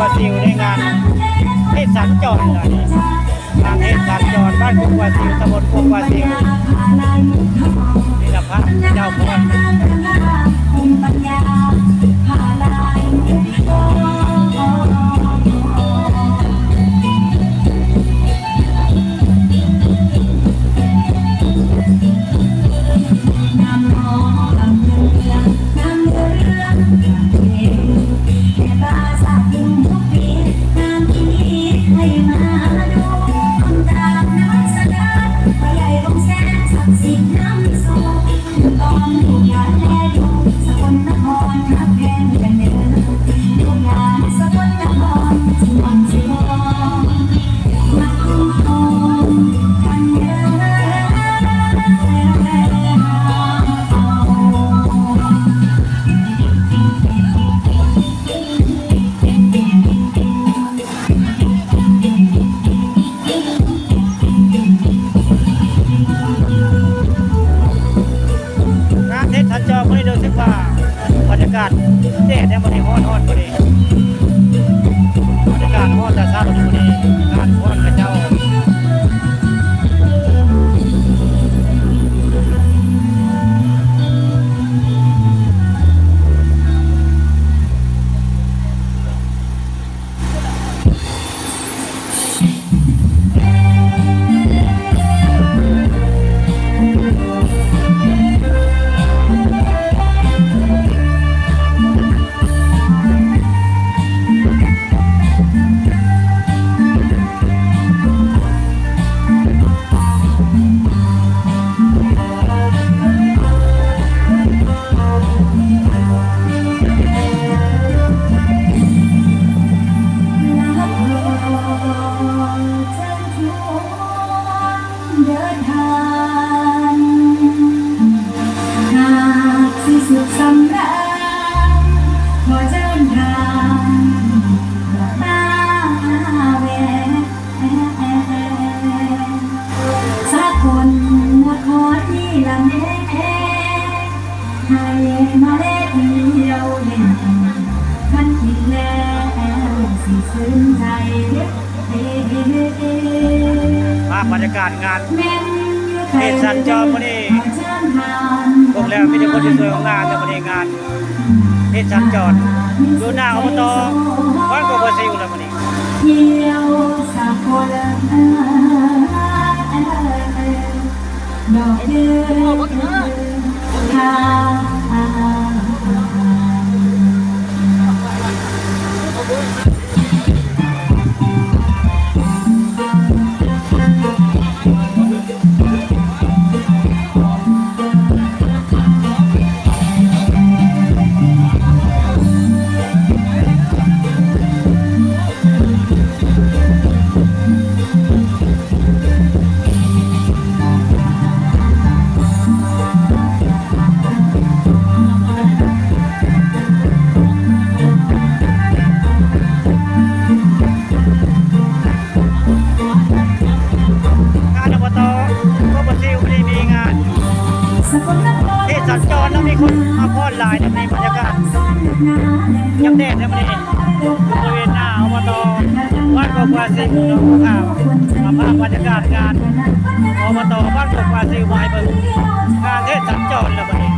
วาซิลในงานเทศสัญจรเลยงานเทศสัญจรบ้านกุกวาซิลตำบลกุกวาซิลาดูคนตามน้ำสากาศแดดเนี่ยมันได้ฮ้อนฮ้อนพอดี สิสุขสำราญขอเดินทางมาแวสักคนมาขอที่ลำแน่ให้มาเล่เที่ยวเล่นมันกินแล้วสิซึ้งใจเด้อภาพบรรยากาศงานเทศสัญจรมื้อนี้ บอกแล้วมีแต่คนที่สวยของงานแต่วันนี้งานเทศสัญจรอยู่หน้าอบตบ้านกุกวาซิลแล้ววันนี้ายในบรรยากาศยังแดดในวันนี้บริเวณหน้าอบตบ้านกบวาซิลเนาะข่าวมาภาพบรรยากาศงานอบตบ้านกบวาซิลมาให้เบิ่งการเทศสัญจรแล้วมันนี้